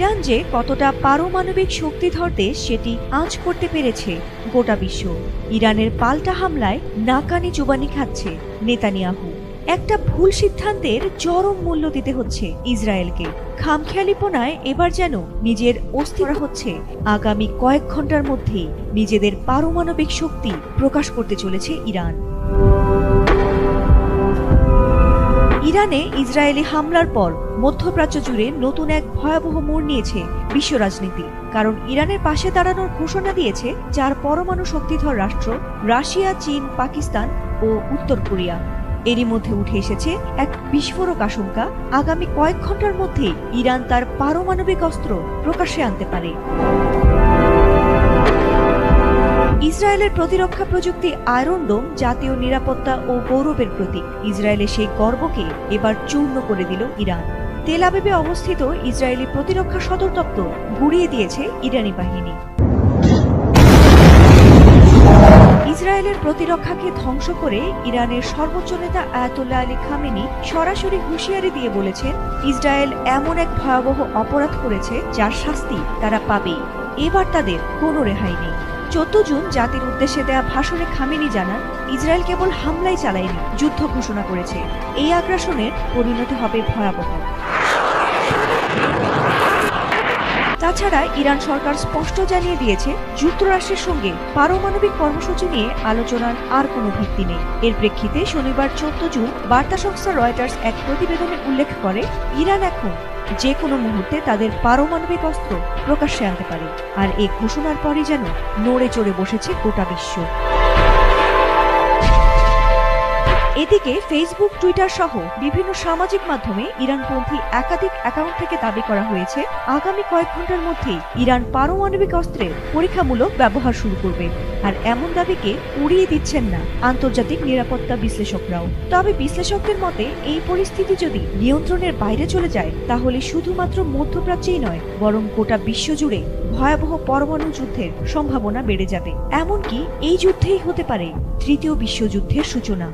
যে কতটা পারমাণবিক শক্তিধর দেশ সেটি আঁচ করতে পেরেছে গোটা বিশ্ব। ইরানের পাল্টা হামলায় নাকানি চুবানি খাচ্ছে নেতানিয়াহু। একটা ভুল সিদ্ধান্তের চরম মূল্য দিতে হচ্ছে ইসরায়েলকে। খামখেয়ালিপনায় এবার যেন নিজের অস্থির হচ্ছে। আগামী কয়েক ঘণ্টার মধ্যেই নিজেদের পারমাণবিক শক্তি প্রকাশ করতে চলেছে ইরান। ইরানে ইসরায়েলি হামলার পর মধ্যপ্রাচ্য জুড়ে নতুন এক ভয়াবহ মোড় নিয়েছে বিশ্ব রাজনীতি। কারণ ইরানের পাশে দাঁড়ানোর ঘোষণা দিয়েছে চার পরমাণু শক্তিধর রাষ্ট্র রাশিয়া, চীন, পাকিস্তান ও উত্তর কোরিয়া। এরই মধ্যে উঠে এসেছে এক বিস্ফোরক আশঙ্কা। আগামী কয়েক ঘণ্টার মধ্যেই ইরান তার পারমাণবিক অস্ত্র প্রকাশ্যে আনতে পারে। ইসরায়েলের প্রতিরক্ষা প্রযুক্তি আয়রন ডোম জাতীয় নিরাপত্তা ও গৌরবের প্রতীক। ইসরায়েলের সেই গর্বকে এবার চূর্ণ করে দিল ইরান। তেল আবিবে অবস্থিত ইসরায়েলি প্রতিরক্ষা সদর দপ্তর গুড়িয়ে দিয়েছে ইরানি বাহিনী। ইসরায়েলের প্রতিরক্ষাকে ধ্বংস করে ইরানের সর্বোচ্চ নেতা আয়াতুল্লাহ আলী খামেনি সরাসরি হুঁশিয়ারি দিয়ে বলেছেন, ইসরায়েল এমন এক ভয়াবহ অপরাধ করেছে যার শাস্তি তারা পাবেই। এবার তাদের কোনো রেহাই নেই। চোদ্দ জুন জাতির উদ্দেশ্যে দেয়া ভাষণে খামেনি জানান, ইসরায়েল কেবল হামলাই চালায়নি, যুদ্ধ ঘোষণা করেছে। এই আগ্রাসনের পরিণতি হবে ভয়াবহ। তাছাড়া ইরান সরকার স্পষ্ট জানিয়ে দিয়েছে, যুক্তরাষ্ট্রের সঙ্গে পারমাণবিক কর্মসূচি নিয়ে আলোচনার আর কোনো ভিত্তি নেই। এর প্রেক্ষিতে শনিবার চোদ্দ জুন বার্তা সংস্থা রয়টার্স এক প্রতিবেদনে উল্লেখ করে, ইরান এখন যে কোনো মুহূর্তে তাদের পারমাণবিক অস্ত্র প্রকাশ্যে আনতে পারে। আর এই ঘোষণার পরই যেন নড়ে চড়ে বসেছে গোটা বিশ্ব। এদিকে ফেসবুক টুইটার সহ বিভিন্ন সামাজিক মাধ্যমে ইরানপন্থী একাধিক অ্যাকাউন্ট থেকে দাবি করা হয়েছে, আগামী কয়েক ঘণ্টার মধ্যেই ইরান পারমাণবিক অস্ত্রের পরীক্ষামূলক ব্যবহার শুরু করবে। আর এমন দাবিকে উড়িয়ে দিচ্ছেন না আন্তর্জাতিক নিরাপত্তা বিশ্লেষকরাও। তবে বিশ্লেষকদের মতে, এই পরিস্থিতি যদি নিয়ন্ত্রণের বাইরে চলে যায়, তাহলে শুধুমাত্র মধ্যপ্রাচ্যেই নয়, বরং গোটা বিশ্বজুড়ে ভয়াবহ পরমাণু যুদ্ধের সম্ভাবনা বেড়ে যাবে। এমনকি এই যুদ্ধেই হতে পারে তৃতীয় বিশ্বযুদ্ধের সূচনা।